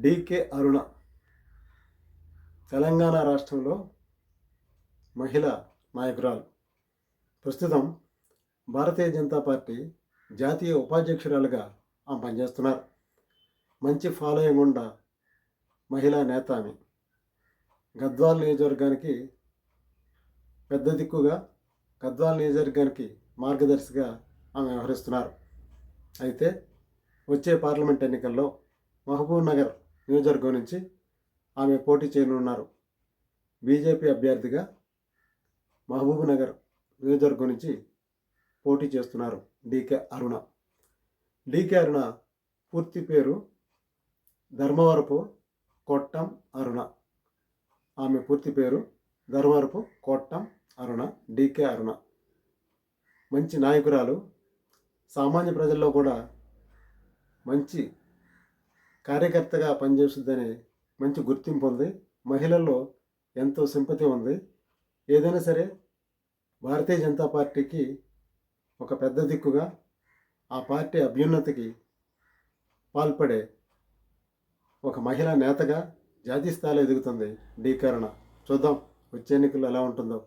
Decay అరుణ. తెలంగాణ రాష్ట్రంలో మహిళ నాయకురాలు. ప్రస్తుతం భారతీయ జనతా పార్టీ జాతీయ ఉపాధ్యక్షురాలుగా ఆమె పనిచేస్తున్నారు. మంచి ఫాలోయింగ్ ఉన్న మహిళా నేత ఆమె. గద్వాల్ నియోజకవర్గానికి పెద్ద దిక్కుగా గద్వాల్ నియోజకవర్గానికి మార్గదర్శిగా ఆమె వ్యవహరిస్తున్నారు. అయితే వచ్చే పార్లమెంట్ ఎన్నికల్లో మహబూబ్ నగర్ నియోజకవర్గం నుంచి ఆమె పోటీ చేయనున్నారు. బీజేపీ అభ్యర్థిగా మహబూబ్నగర్ నియోజకవర్గం నుంచి పోటీ చేస్తున్నారు డీకే అరుణ. డీకే అరుణ పూర్తి పేరు ధర్మవరపు కొట్టం అరుణ. ఆమె పూర్తి పేరు ధర్మవరపు కొట్టం అరుణ డీకే అరుణ. మంచి నాయకురాలు సామాన్య ప్రజల్లో కూడా మంచి కార్యకర్తగా పనిచేస్తుందని మంచి గుర్తింపు ఉంది. మహిళల్లో ఎంతో సింపతి ఉంది. ఏదైనా సరే భారతీయ జనతా పార్టీకి ఒక పెద్ద దిక్కుగా ఆ పార్టీ అభ్యున్నతికి పాల్పడే ఒక మహిళా నేతగా జాతీయ స్థాయిలో ఎదుగుతుంది డీకరణ చూద్దాం వచ్చే ఎన్నికల్లో ఎలా ఉంటుందో.